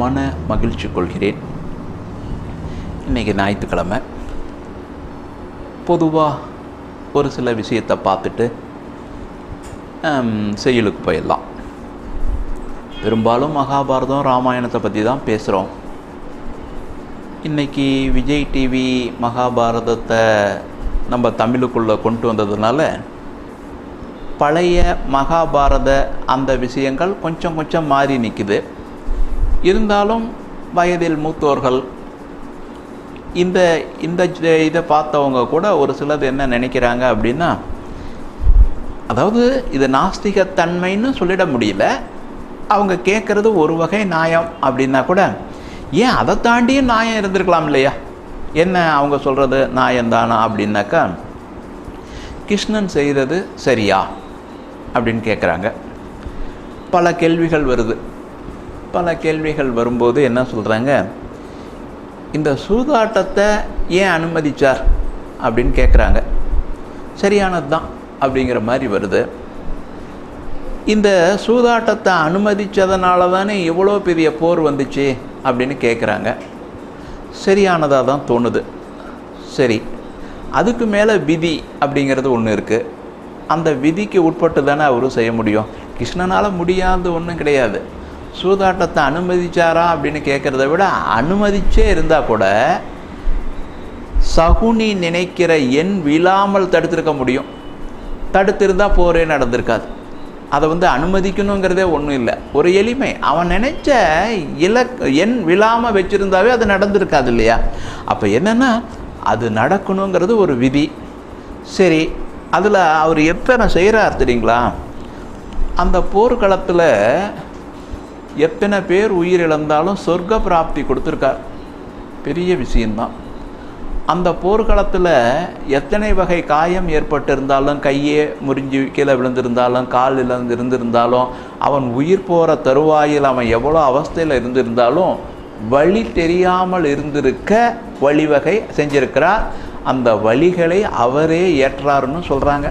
மன மகிழ்ச்சி கொள்கிறேன். இன்றைக்கி ஞாயிற்றுக்கிழமை. பொதுவாக ஒரு சில விஷயத்தை பார்த்துட்டு செயலுக்கு போயிடலாம். பெரும்பாலும் மகாபாரதம் ராமாயணத்தை பற்றி தான் பேசுகிறோம் இன்றைக்கி விஜய் டிவி மகாபாரதத்தை நம்ம தமிழுக்குள்ளே கொண்டு வந்ததுனால பழைய மகாபாரத அந்த விஷயங்கள் கொஞ்சம் கொஞ்சம் மாறி நிற்குது இருந்தாலும் வயதில் மூத்தோர்கள் இந்த இந்த இதை பார்த்தவங்க கூட ஒரு சிலது என்ன நினைக்கிறாங்க அப்படின்னா அதாவது இது நாஸ்திகத்தன்மைன்னு சொல்லிட முடியல அவங்க கேட்குறது ஒரு வகை நியாயம் அப்படின்னா கூட ஏன் அதை தாண்டியும் நியாயம் இருந்திருக்கலாம் இல்லையா? என்ன அவங்க சொல்கிறது நியாயம்தானா அப்படின்னாக்கா கிருஷ்ணன் செய்தது சரியா அப்படின்னு கேட்குறாங்க பல கேள்விகள் வருது. பல கேள்விகள் வரும்போது என்ன சொல்கிறாங்க இந்த சூதாட்டத்தை ஏன் அனுமதிச்சார் அப்படின்னு கேட்குறாங்க சரியானது தான் அப்படிங்கிற மாதிரி வருது. இந்த சூதாட்டத்தை அனுமதித்ததுனால தானே இவ்வளோ பெரிய போர் வந்துச்சு அப்படின்னு கேட்குறாங்க சரியானதாக தான் தோணுது. சரி அதுக்கு மேலே விதி அப்படிங்கிறது ஒன்று இருக்குது அந்த விதிக்கு உட்பட்டு தானே அவரும் செய்ய முடியும். கிருஷ்ணனால் முடியாத ஒன்றும் கிடையாது. சூதாட்டத்தை அனுமதிச்சாரா அப்படின்னு கேட்குறத விட அனுமதிச்சே இருந்தால் கூட சகுனி நினைக்கிற எண் விழாமல் தடுத்திருக்க முடியும். தடுத்திருந்தால் போரே நடந்திருக்காது. அதை வந்து அனுமதிக்கணுங்கிறதே ஒன்றும் இல்லை. ஒரு எளிமை. அவன் நினைச்ச இலக் எண் விழாமல் வச்சுருந்தாவே அது நடந்திருக்காது இல்லையா? அப்போ என்னென்னா அது நடக்கணுங்கிறது ஒரு விதி. சரி அதில் அவர் எப்போ நான் செய்கிறார் தெரியுங்களா? அந்த போர்க்களத்தில் எத்தனை பேர் உயிரிழந்தாலும் சொர்க்க பிராப்தி கொடுத்துருக்கார். பெரிய விஷயந்தான் அந்த போர்க்களத்தில் எத்தனை வகை காயம் ஏற்பட்டிருந்தாலும் கையே முறிஞ்சு கீழே விழுந்திருந்தாலும் கால் இழந்து இருந்திருந்தாலும் அவன் உயிர் போகிற தருவாயில் அவன் எவ்வளோ அவஸ்தையில் இருந்திருந்தாலும் வழி தெரியாமல் இருந்திருக்க வழிவகை செஞ்சிருக்கிறார். அந்த வழிகளை அவரே ஏற்றாருன்னு சொல்கிறாங்க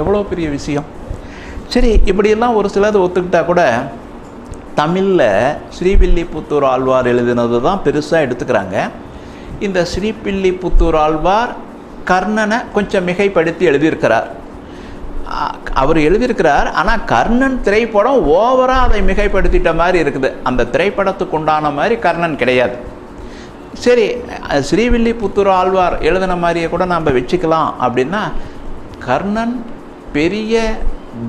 எவ்வளோ பெரிய விஷயம். சரி இப்படியெல்லாம் ஒரு சிலது ஒத்துக்கிட்டா கூட தமிழில் ஸ்ரீவில்லிபுத்தூர் ஆழ்வார் எழுதினது தான் பெருசாக எடுத்துக்கிறாங்க. இந்த ஸ்ரீபில்லிபுத்தூர் ஆழ்வார் கர்ணனை கொஞ்சம் மிகைப்படுத்தி எழுதியிருக்கிறார். அவர் எழுதியிருக்கிறார் ஆனால் கர்ணன் திரைப்படம் ஓவராக அதை மிகைப்படுத்திட்ட மாதிரி இருக்குது. அந்த திரைப்படத்துக்கு உண்டான மாதிரி கர்ணன் கிடையாது. சரி ஸ்ரீவில்லிபுத்தூர் ஆழ்வார் எழுதின மாதிரியே கூட நாம் வச்சுக்கலாம் அப்படின்னா கர்ணன் பெரிய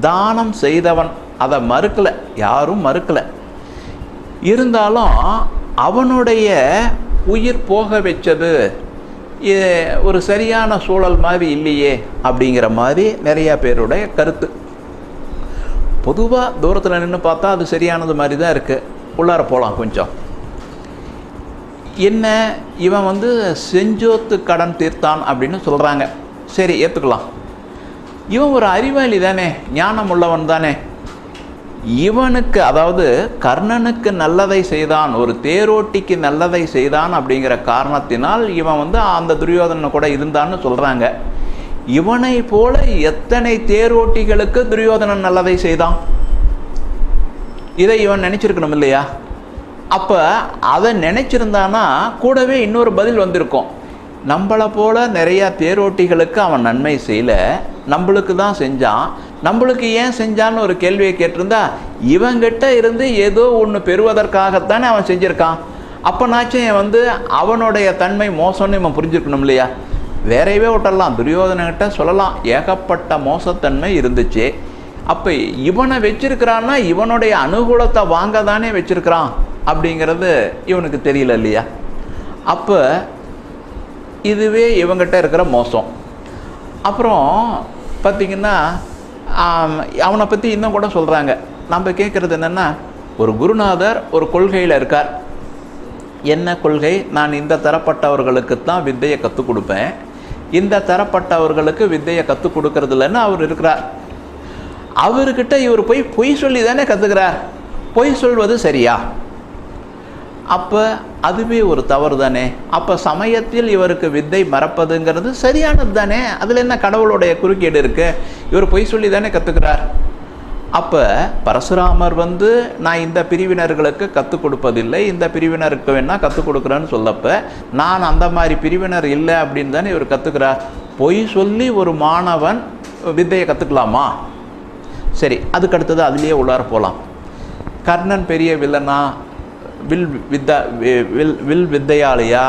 தானம் செய்தவன் அதை மறுக்கலை யாரும் மறுக்கலை. இருந்தாலும் அவனுடைய உயிர் போக வச்சது ஒரு சரியான சூழல் மாதிரி இல்லையே அப்படிங்கிற மாதிரி நிறையா பேருடைய கருத்து. பொதுவாக தூரத்தில் நின்று பார்த்தா அது சரியானது மாதிரி தான் இருக்குது உள்ளார போகலாம் கொஞ்சம். என்ன இவன் வந்து செஞ்சோத்து கடன் தீர்த்தான் அப்படின்னு சொல்கிறாங்க சரி ஏற்றுக்கலாம் இவன் ஒரு அறிவாளி தானே ஞானம் உள்ளவன் தானே. இவனுக்கு அதாவது கர்ணனுக்கு நல்லதை செய்தான் ஒரு தேரோட்டிக்கு நல்லதை செய்தான் அப்படிங்கிற காரணத்தினால் இவன் வந்து அந்த துரியோதனை கூட இருந்தான்னு சொல்கிறாங்க இவனை போல எத்தனை தேரோட்டிகளுக்கு துரியோதனன் நல்லதை செய்தான்? இதை இவன் நினச்சிருக்கணும் இல்லையா? அப்போ அதை நினச்சிருந்தானா கூடவே இன்னொரு பதில் வந்திருக்கும். நம்மளை போல நிறையா தேரோட்டிகளுக்கு அவன் நன்மை செய்யல நம்மளுக்கு தான் செஞ்சான் நம்மளுக்கு ஏன் செஞ்சான்னு ஒரு கேள்வியை கேட்டிருந்தா இவங்கிட்ட இருந்து ஏதோ ஒன்று பெறுவதற்காகத்தானே அவன் செஞ்சுருக்கான். அப்போனாச்சும் வந்து அவனுடைய தன்மை மோசம்னு இவன் புரிஞ்சுருக்கணும் இல்லையா? வேறையவே விட்டலாம் துரியோதனகிட்ட சொல்லலாம் ஏகப்பட்ட மோசத்தன்மை இருந்துச்சு. அப்போ இவனை வச்சிருக்கிறான்னா இவனுடைய அனுகூலத்தை வாங்க தானே வச்சிருக்கிறான் அப்படிங்கிறது இவனுக்கு தெரியல இல்லையா? அப்போ இதுவே இவங்கிட்ட இருக்கிற மோசம். அப்புறம் பார்த்திங்கன்னா அவனை பற்றி இன்னும் கூட சொல்கிறாங்க நம்ம கேட்குறது என்னென்னா ஒரு குருநாதர் ஒரு கொள்கையில் இருக்கார். என்ன கொள்கை? நான் இந்த தரப்பட்டவர்களுக்கு தான் வித்தையை கற்றுக் கொடுப்பேன். இந்த தரப்பட்டவர்களுக்கு வித்தையை கற்றுக் கொடுக்கறதில்லன்னு அவர் இருக்கிறார். அவர்கிட்ட இவர் போய் பொய் சொல்லி தானே கற்றுக்கிறார் பொய் சொல்வது சரியா? அப்போ அதுவே ஒரு தவறு தானே அப்போ சமயத்தில் இவருக்கு வித்தை மறப்பதுங்கிறது சரியானது தானே அதில் என்ன கடவுளுடைய குறுக்கீடு இருக்குது இவர் பொய் சொல்லி தானே கற்றுக்கிறார் அப்போ பரசுராமர் வந்து நான் இந்த பிரிவினர்களுக்கு கற்றுக் கொடுப்பதில்லை. இந்த பிரிவினருக்கு வேணால் கற்றுக் கொடுக்குறேன்னு சொல்லப்போ நான் அந்த மாதிரி பிரிவினர் இல்லை அப்படின்னு தானே இவர் கற்றுக்கிறார் பொய் சொல்லி ஒரு மாணவன் வித்தையை கற்றுக்கலாமா சரி அதுக்கு அடுத்தது அதுலேயே உள்ளார போகலாம் கர்ணன் பெரிய வில்லனா வில் வித்தா வி- வில் வில் வித்தையாளியா?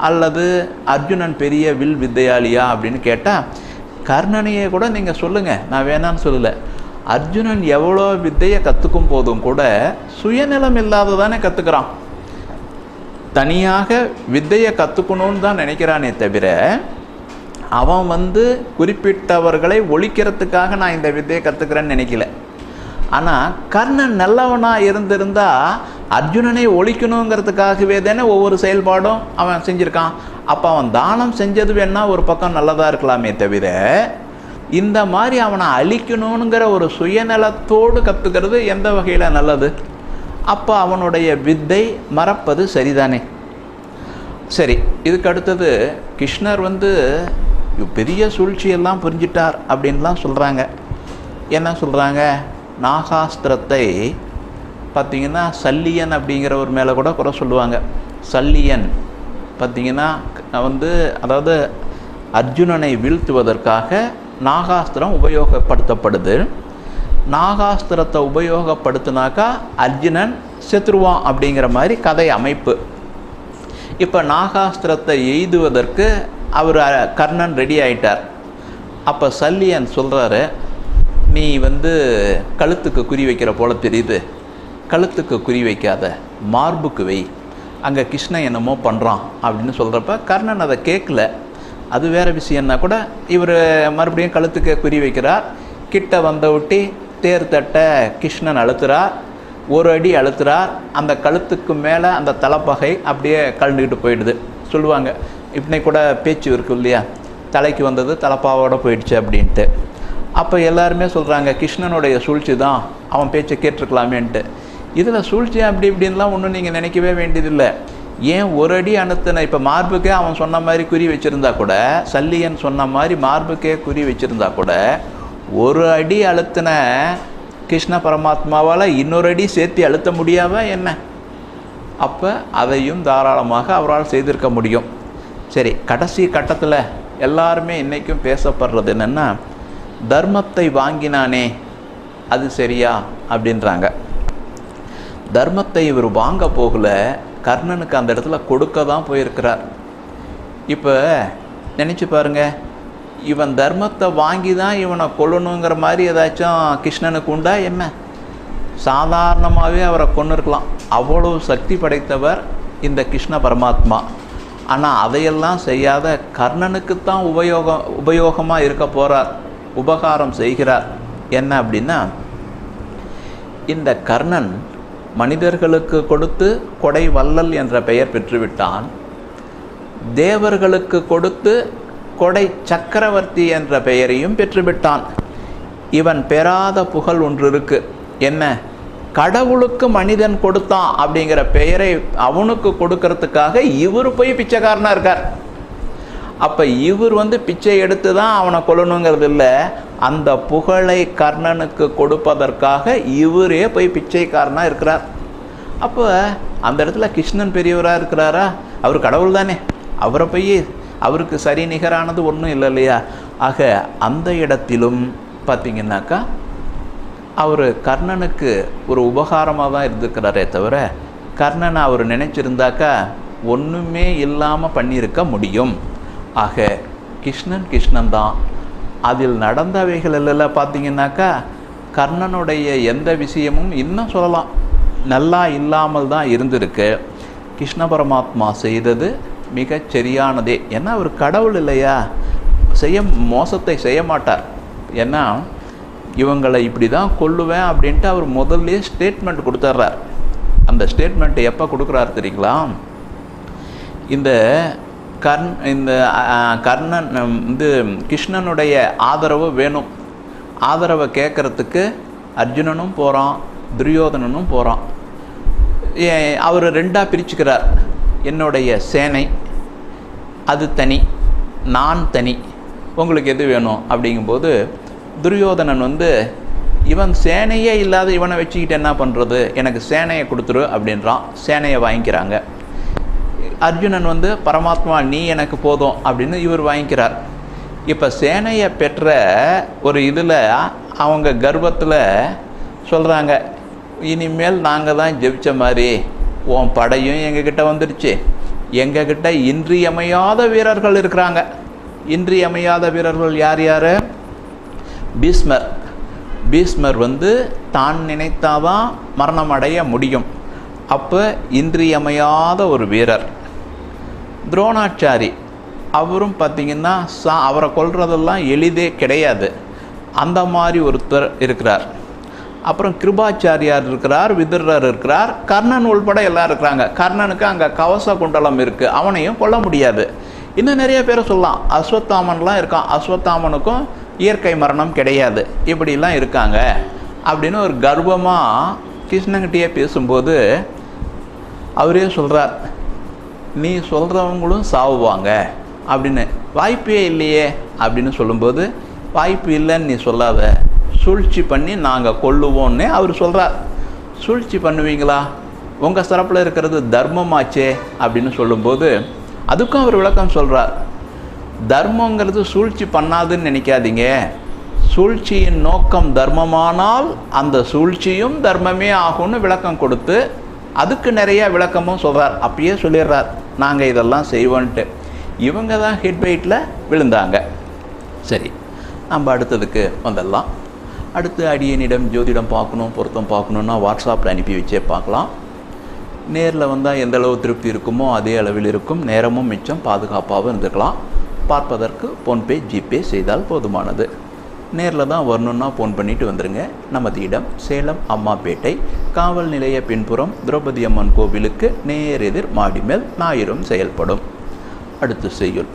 அல்லது அர்ஜுனன் பெரிய வில் வித்தையாளியா? அப்படின்னு கேட்டால் கர்ணனையே கூட நீங்கள் சொல்லுங்கள் நான் வேணான்னு சொல்லலை. அர்ஜுனன் எவ்வளோ வித்தையை கற்றுக்கும் போதும் கூட சுயநலம் இல்லாததானே கற்றுக்கிறான் தனியாக வித்தையை கற்றுக்கணும்னு தான் நினைக்கிறானே தவிர அவன் வந்து குறிப்பிட்டவர்களை ஒழிக்கிறதுக்காக நான் இந்த வித்தையை கற்றுக்கிறேன்னு நினைக்கல. ஆனால் கர்ணன் நல்லவனாக இருந்திருந்தால் அர்ஜுனனை ஒழிக்கணுங்கிறதுக்காகவே தானே ஒவ்வொரு செயல்பாடும் அவன் செஞ்சுருக்கான். அப்போ அவன் தானம் செஞ்சது வேணால் ஒரு பக்கம் நல்லதாக இருக்கலாமே தவிர இந்த மாதிரி அவனை அழிக்கணுங்கிற ஒரு சுயநலத்தோடு கற்றுக்கிறது எந்த வகையில் நல்லது? அப்போ அவனுடைய வித்தை மறப்பது சரிதானே? சரி இதுக்கு அடுத்தது கிருஷ்ணர் வந்து பெரிய சூழ்ச்சியெல்லாம் புரிஞ்சிட்டார் அப்படின்லாம் சொல்கிறாங்க என்ன சொல்கிறாங்க நாகாஸ்திரத்தை பார்த்தீங்கன்னா சல்லியன் அப்படிங்கிற ஒரு மேலே கூட குறை சொல்லுவாங்க. சல்லியன். பார்த்தீங்கன்னா வந்து அதாவது அர்ஜுனனை வீழ்த்துவதற்காக நாகாஸ்திரம் உபயோகப்படுத்தப்படுது. நாகாஸ்திரத்தை உபயோகப்படுத்தினாக்கா அர்ஜுனன் செத்துருவான் அப்படிங்கிற மாதிரி கதை அமைப்பு. இப்போ நாகாஸ்திரத்தை எய்துவதற்கு அவர் கர்ணன் ரெடி ஆயிட்டார். அப்போ சல்லியன் சொல்கிறாரு நீ வந்து கழுத்துக்கு குறி வைக்கிற போல தெரியுது. கழுத்துக்கு குறி வைக்காத மார்புக்கு வை. அங்கே கிருஷ்ணன் என்னமோ பண்ணுறான் அப்படின்னு சொல்கிறப்ப கர்ணன் அதை கேட்கல. அது வேறு விஷயம்னா கூட இவர் மறுபடியும் கழுத்துக்கு குறி வைக்கிறார். கிட்ட வந்த ஒட்டி தேர் தட்ட கிருஷ்ணன் அழுத்துறார். ஒரு அடி அழுத்துறார். அந்த கழுத்துக்கு மேலே அந்த தலைப்பகை அப்படியே கழண்டுக்கிட்டு போயிடுது. சொல்லுவாங்க இப்படி கூட பேச்சு இருக்கு இல்லையா? தலைக்கு வந்தது தலைப்பாவோட போயிடுச்சு அப்படின்ட்டு. அப்போ எல்லாருமே சொல்கிறாங்க கிருஷ்ணனுடைய சூழ்ச்சி தான். அவன் பேச்சை கேட்டிருக்கலாமேன்ட்டு. இதில் சூழ்ச்சி அப்படி இப்படின்லாம் ஒன்றும் நீங்கள் நினைக்கவே வேண்டியதில்லை. ஏன் ஒரு அடி அணுத்தின இப்போ மார்புக்கே அவன் சொன்ன மாதிரி குறி வச்சுருந்தா கூட சல்லியன் சொன்ன மாதிரி மார்புக்கே குறி வச்சுருந்தா கூட ஒரு அடி அழுத்தின கிருஷ்ண பரமாத்மாவால் இன்னொரு அடி சேர்த்து அழுத்த முடியாத என்ன? அப்போ அதையும் தாராளமாக அவரால் செய்திருக்க முடியும். சரி கடைசி கட்டத்தில் எல்லாருமே இன்றைக்கும் பேசப்படுறது என்னென்னா தர்மத்தை வாங்கினானே அது சரியா? அப்படின்றாங்க. தர்மத்தை இவர் வாங்க போகல கர்ணனுக்கு அந்த இடத்துல கொடுக்க தான் போயிருக்கிறார். இப்போ நினச்சி பாருங்க இவன் தர்மத்தை வாங்கி தான் இவனை கொல்லணுங்கிற மாதிரி ஏதாச்சும் கிருஷ்ணனுக்கு உண்டா என்ன? சாதாரணமாகவே அவரை கொண்டு இருக்கலாம் அவ்வளோ சக்தி படைத்தவர் இந்த கிருஷ்ண பரமாத்மா. ஆனால் அதையெல்லாம் செய்யாத கர்ணனுக்கு தான் உபயோகம் உபயோகமாக இருக்க போகிறார் உபகாரம் செய்கிறார். என்ன அப்படின்னா இந்த கர்ணன் மனிதர்களுக்கு கொடுத்து கொடை வள்ளல் என்ற பெயர் பெற்றுவிட்டான். தேவர்களுக்கு கொடுத்து கொடை சக்கரவர்த்தி என்ற பெயரையும் பெற்றுவிட்டான். இவன் பெறாத புகழ் ஒன்று இருக்கு என்ன? கடவுளுக்கு மனிதன் கொடுத்தான் அப்படிங்கிற பெயரை அவனுக்கு கொடுக்கறதுக்காக இவர் போய் பிச்சைக்காரனாக இருக்கார். அப்போ இவர் வந்து பிச்சை எடுத்து தான் அவனை கொல்லணுங்கிறது இல்லை அந்த புகழை கர்ணனுக்கு கொடுப்பதற்காக இவரே போய் பிச்சைக்காரனாக இருக்கிறார். அப்போ அந்த இடத்துல கிருஷ்ணன் பெரியவராக இருக்கிறாரா? அவர் கடவுள் தானே. அவரை போய் அவருக்கு சரி நிகரானது ஒன்றும் இல்லை இல்லையா? ஆக அந்த இடத்திலும் பார்த்தீங்கன்னாக்கா அவர் கர்ணனுக்கு ஒரு உபகாரமாக தான் இருந்துக்கிறாரே தவிர கர்ணனை அவர் நினச்சிருந்தாக்கா ஒன்றுமே இல்லாமல் பண்ணியிருக்க முடியும். ஆக கிருஷ்ணன் கிருஷ்ணன் தான் அதில் நடந்தவைகள் எல்லாம் பார்த்தீங்கன்னாக்கா கர்ணனுடைய எந்த விஷயமும் இன்னும் சொல்லலாம். நல்லா இல்லாமல் தான் இருந்திருக்கு. கிருஷ்ண பரமாத்மா செய்தது மிகச் சரியானதே. ஏன்னா அவர் கடவுள் இல்லையா? செய்ய மோசத்தை செய்ய மாட்டார். ஏன்னா இவங்களை இப்படி தான் கொல்லுவேன் அப்படின்ட்டு அவர் முதல்ல ஸ்டேட்மெண்ட் கொடுத்துட்றார் அந்த ஸ்டேட்மெண்ட்டை எப்போ கொடுக்குறாரு தெரியுங்களா? இந்த கர்ண் இந்த கர்ணன் இது வந்து கிருஷ்ணனுடைய ஆதரவு வேணும். ஆதரவை கேட்குறதுக்கு அர்ஜுனனும் போகிறான் துரியோதனனும் போகிறான் அவர் ரெண்டாக பிரிச்சுக்கிறார். என்னுடைய சேனை அது தனி நான் தனி உங்களுக்கு எது வேணும்? அப்படிங்கும்போது துரியோதனன் வந்து இவன் சேனையே இல்லாத இவனை வச்சுக்கிட்டு என்ன பண்ணுறது எனக்கு சேனையை கொடுத்துரு அப்படின்றான். சேனையை வாங்கிக்கிறாங்க. அர்ஜுனன் வந்து பரமாத்மா நீ எனக்கு போதும் அப்படின்னு இவர் வாங்கிக்கிறார். இப்போ சேனையை பெற்ற ஒரு இதில் அவங்க கர்வத்தில் சொல்கிறாங்க இனிமேல் நாங்கள் தான் ஜெபிச்ச மாதிரி உன் படையும் எங்ககிட்ட வந்துடுச்சு எங்ககிட்ட இன்றியமையாத வீரர்கள் இருக்கிறாங்க. இன்றியமையாத வீரர்கள் யார் யார்? பீஸ்மர் பீஸ்மர் வந்து தான் நினைத்தாதான் மரணம் அடைய முடியும். அப்போ இன்றியமையாத ஒரு வீரர். துரோணாச்சாரி. அவரும் பார்த்தீங்கன்னா சா அவரை கொல்றதெல்லாம் எளிதே கிடையாது. அந்த மாதிரி ஒருத்தர் இருக்கிறார். அப்புறம் கிருபாச்சாரியார் இருக்கிறார் விதுரர் இருக்கிறார் கர்ணன் உள்பட எல்லாம் இருக்கிறாங்க. கர்ணனுக்கு அங்கே கவச குண்டலம் இருக்குது அவனையும் கொல்ல முடியாது. இன்னும் நிறைய பேரை சொல்லலாம். அஸ்வத்தாமன்லாம் இருக்கான். அஸ்வத்தாமனுக்கும் இயற்கை மரணம் கிடையாது. இப்படிலாம் இருக்காங்க. அப்படின்னு ஒரு கர்வமாக கிருஷ்ணங்கிட்டயே பேசும்போது அவரே சொல்கிறார் நீ சொல்கிறவங்களும் சாவுவாங்க. அப்படின்னு வாய்ப்பே இல்லையே. அப்படின்னு சொல்லும்போது வாய்ப்பு இல்லைன்னு நீ சொல்லாத. சூழ்ச்சி பண்ணி நாங்கள் கொல்லுவோன்னு அவர் சொல்கிறார் சூழ்ச்சி பண்ணுவீங்களா? உங்கள் சிறப்பில் இருக்கிறது தர்மமாச்சே. அப்படின்னு சொல்லும்போது அதுக்கும் அவர் விளக்கம் சொல்கிறார் தர்மங்கிறது சூழ்ச்சி பண்ணாதுன்னு நினைக்காதீங்க. சூழ்ச்சியின் நோக்கம் தர்மமானால் அந்த சூழ்ச்சியும் தர்மமே ஆகும்னு விளக்கம் கொடுத்து அதுக்கு நிறையா விளக்கமும் சொல்கிறார் அப்பயே சொல்லிடுறார். நாங்கள் இதெல்லாம் செய்வோன்ட்டு. இவங்க தான் ஹிட் வெயிட்டில் விழுந்தாங்க. சரி நம்ம அடுத்ததுக்கு வந்துடலாம். அடுத்து அடியனிடம் ஜோதிடம் பார்க்கணும் பொருத்தம் பார்க்கணுன்னா வாட்ஸ்அப்பில் அனுப்பி வச்சே பார்க்கலாம். நேரில் வந்தால் எந்த அளவு திருப்தி இருக்குமோ அதே அளவில் இருக்கும். நேரமும் மிச்சம் பாதுகாப்பாகவும் இருந்துக்கலாம். பார்ப்பதற்கு ஃபோன்பே ஜிபே செய்தால் போதுமானது. நேரில் தான் வரணுன்னா ஃபோன் பண்ணிட்டு வந்துடுங்க நமது இடம் சேலம் அம்மாப்பேட்டை காவல் நிலைய பின்புறம் திரௌபதி அம்மன் கோவிலுக்கு நேர் எதிர் மாடி மேல் ஞாயிறும் செயல்படும். அடுத்து செய்யுள்.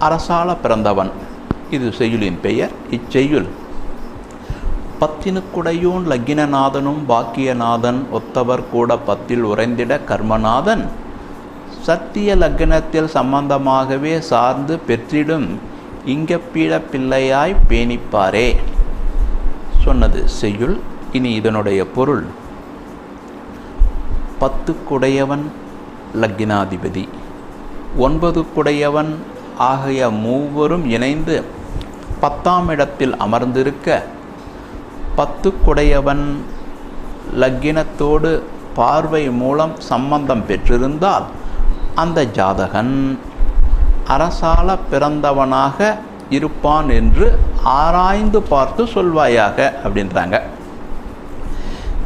அரசால பிறந்தவன். இது செய்யுளின் பெயர் இச்செய்யுள். பத்தினுக்குடையோன் லக்கினநாதனும் பாக்கியநாதன் ஒத்தவர் கூட பத்தில் உறைந்திட கர்மநாதன். சத்திய லக்னத்தில் சம்பந்தமாகவே சார்ந்து பெற்றிடும் இங்கப்பீட பிள்ளையாய் பேணிப்பாரே. சொன்னது செய்யுள் இனி இதனுடைய பொருள். பத்து குடையவன் லக்கினாதிபதி. ஒன்பது குடையவன் ஆகிய மூவரும் இணைந்து பத்தாம் இடத்தில் அமர்ந்திருக்க பத்து குடையவன் லக்கினத்தோடு பார்வை மூலம் சம்பந்தம் பெற்றிருந்தால் அந்த ஜாதகன் அரசால பிறந்தவனாக இருப்பான் என்று ஆராய்ந்து பார்த்து சொல்வாயாக அப்படின்றாங்க.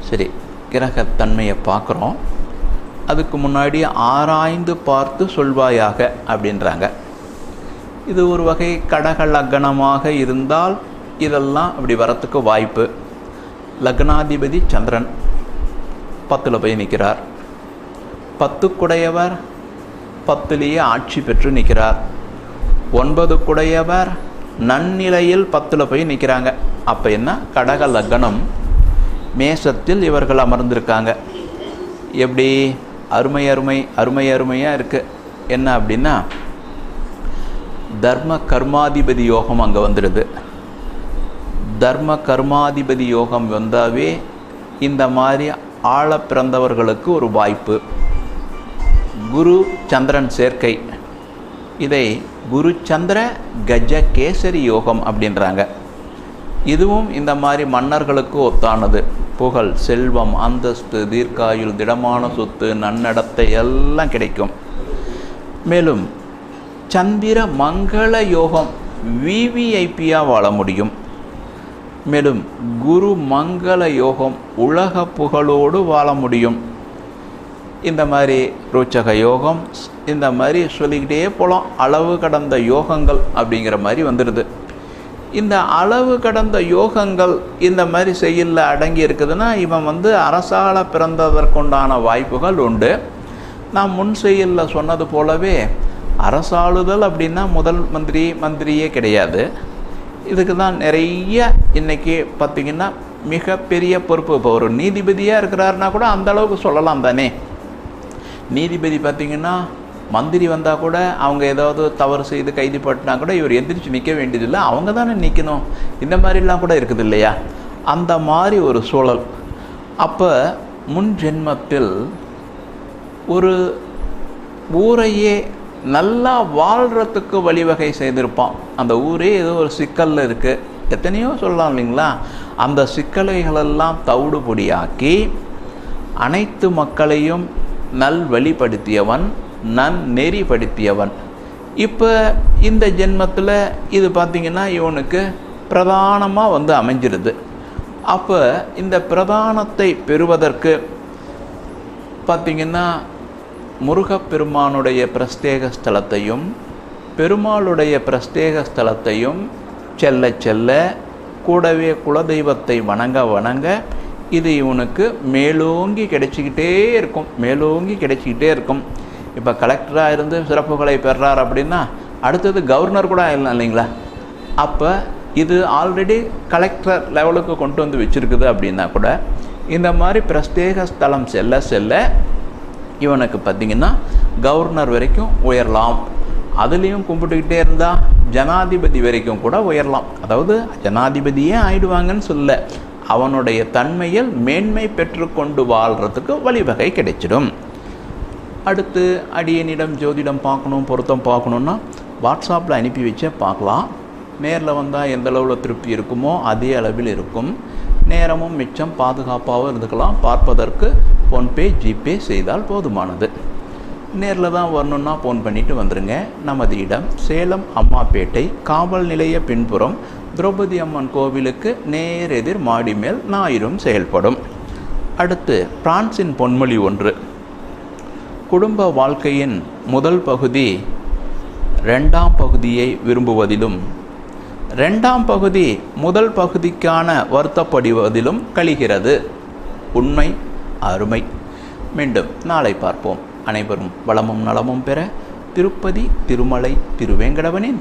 சரி கிரகத்தன்மையை பார்க்குறோம். அதுக்கு முன்னாடி ஆராய்ந்து பார்த்து சொல்வாயாக அப்படின்றாங்க. இது ஒரு வகை கடக லக்னமாக இருந்தால் இதெல்லாம் அப்படி வரத்துக்கு வாய்ப்பு. லக்னாதிபதி சந்திரன் பத்தில் போய் நிற்கிறார் பத்துக்குடையவர் பத்திலேயே ஆட்சி பெற்று நிற்கிறார். ஒன்பது குடையவர் நன்னிலையில் பத்தில் போய் நிற்கிறாங்க. அப்போ என்ன? கடக லக்னம். மேசத்தில் இவர்கள் அமர்ந்திருக்காங்க. எப்படி? அருமை அருமை அருமை அருமையாக இருக்குது என்ன அப்படின்னா தர்ம கர்மாதிபதி யோகம் அங்கே வந்துடுது. தர்ம கர்மாதிபதி யோகம் வந்தாவே இந்த மாதிரி ஆழ பிறந்தவர்களுக்கு ஒரு வாய்ப்பு. குரு சந்திரன் சேர்க்கை. இதை குரு சந்திர கஜ கேசரி யோகம் அப்படின்றாங்க. இதுவும் இந்த மாதிரி மன்னர்களுக்கு ஒத்தானது. புகழ் செல்வம் அந்தஸ்து தீர்க்காயுள் திடமான சொத்து நன்னடத்தை எல்லாம் கிடைக்கும். மேலும் சந்திர மங்கள யோகம் விவிஐபியாக வாழ முடியும். மேலும் குரு மங்கள யோகம் உலக புகழோடு வாழ முடியும். இந்த மாதிரி ரோச்சக யோகம் இந்த மாதிரி சொல்லிக்கிட்டே போகலாம் அளவு கடந்த யோகங்கள் அப்படிங்கிற மாதிரி வந்துடுது. இந்த அளவு கடந்த யோகங்கள் இந்த மாதிரி செயலில் அடங்கி இருக்குதுன்னா இவன் வந்து அரசால பிறந்ததற்குண்டான வாய்ப்புகள் உண்டு. நான் முன் செயலில் சொன்னது போலவே அரசாளுதல் அப்படின்னா முதல் மந்திரி மந்திரியே கிடையாது. இதுக்கு தான் நிறைய இன்னைக்கு பார்த்திங்கன்னா மிகப்பெரிய பொறுப்பு. இப்போ ஒரு நீதிபதியாக இருக்கிறாருன்னா கூட அந்த அளவுக்கு சொல்லலாம் தானே. நீதிபதி பார்த்திங்கன்னா மந்திரி வந்தால் கூட அவங்க ஏதாவது தவறு செய்து கைது பட்டினா கூட இவர் எந்திரிச்சு நிற்க வேண்டியதில்லை. அவங்க தானே நிற்கணும் இந்த மாதிரிலாம் கூட இருக்குது இல்லையா? அந்த மாதிரி ஒரு சூழல். அப்போ முன் ஜென்மத்தில் ஒரு ஊரையே நல்லா வாழ்கிறதுக்கு வழிவகை செய்திருப்பான். அந்த ஊரே ஏதோ ஒரு சிக்கலில் இருக்குது எத்தனையோ சொல்லலாம் இல்லைங்களா? அந்த சிக்கலைகளெல்லாம் தவிடுபொடியாக்கி அனைத்து மக்களையும் நல்வழிப்படுத்தியவன் நன்னெறிப்படுத்தியவன் இப்போ இந்த ஜென்மத்தில் இது பார்த்திங்கன்னா இவனுக்கு பிரதானமாக வந்து அமைஞ்சிருது. அப்போ இந்த பிரதானத்தை பெறுவதற்கு பார்த்திங்கன்னா முருகப்பெருமானுடைய பிரஸ்தேக ஸ்தலத்தையும் பெருமாளுடைய பிரஸ்தேக ஸ்தலத்தையும் செல்ல செல்ல கூடவே குலதெய்வத்தை வணங்க வணங்க இது இவனுக்கு மேலோங்கி கிடைச்சிக்கிட்டே இருக்கும். மேலோங்கி கிடைச்சிக்கிட்டே இருக்கும். இப்போ கலெக்டராக இருந்து சிறப்புகளை பெறார் அப்படின்னா அடுத்தது கவர்னர் கூட ஆயிடலாம் இல்லைங்களா? அப்போ இது ஆல்ரெடி கலெக்டர் லெவலுக்கு கொண்டு வந்து வச்சுருக்குது அப்படின்னா கூட இந்த மாதிரி பிரஸ்தேக ஸ்தலம் செல்ல செல்ல இவனுக்கு பார்த்திங்கன்னா கவர்னர் வரைக்கும் உயரலாம். அதுலேயும் கும்பிட்டுக்கிட்டே இருந்தால் ஜனாதிபதி வரைக்கும் கூட உயரலாம். அதாவது ஜனாதிபதியே ஆயிடுவாங்கன்னு சொல்ல அவனுடைய தன்மையில் மேன்மை பெற்றுக்கொண்டு வாழ்கிறதுக்கு வழிவகை கிடைச்சிடும். அடுத்து அடியனிடம் ஜோதிடம் பார்க்கணும் பொருத்தம் பார்க்கணுன்னா வாட்ஸ்அப்பில் அனுப்பி வச்சே பார்க்கலாம். நேரில் வந்தால் எந்த அளவில் திருப்தி இருக்குமோ அதே அளவில் இருக்கும். நேரமும் மிச்சம் பாதுகாப்பாகவும் இருந்துக்கலாம். பார்ப்பதற்கு ஃபோன்பே ஜிபே செய்தால் போதுமானது. நேரில் தான் வரணுன்னா ஃபோன் பண்ணிவிட்டு வந்துடுங்க நமது இடம் சேலம் அம்மாப்பேட்டை காவல் நிலைய பின்புறம் திரௌபதி அம்மன் கோவிலுக்கு நேர் எதிர் மாடி மேல் ஞாயிறும் செயல்படும். அடுத்து பிரான்சின் பொன்மொழி ஒன்று. குடும்ப வாழ்க்கையின் முதல் பகுதி ரெண்டாம் பகுதியை விரும்புவதிலும் ரெண்டாம் பகுதி முதல் பகுதிக்கான வருத்தப்படுவதிலும் கழிகிறது. உண்மை அருமை. மீண்டும் நாளை பார்ப்போம். அனைவரும் வளமும் நலமும் பெற திருப்பதி திருமலை திருவேங்கடவனின்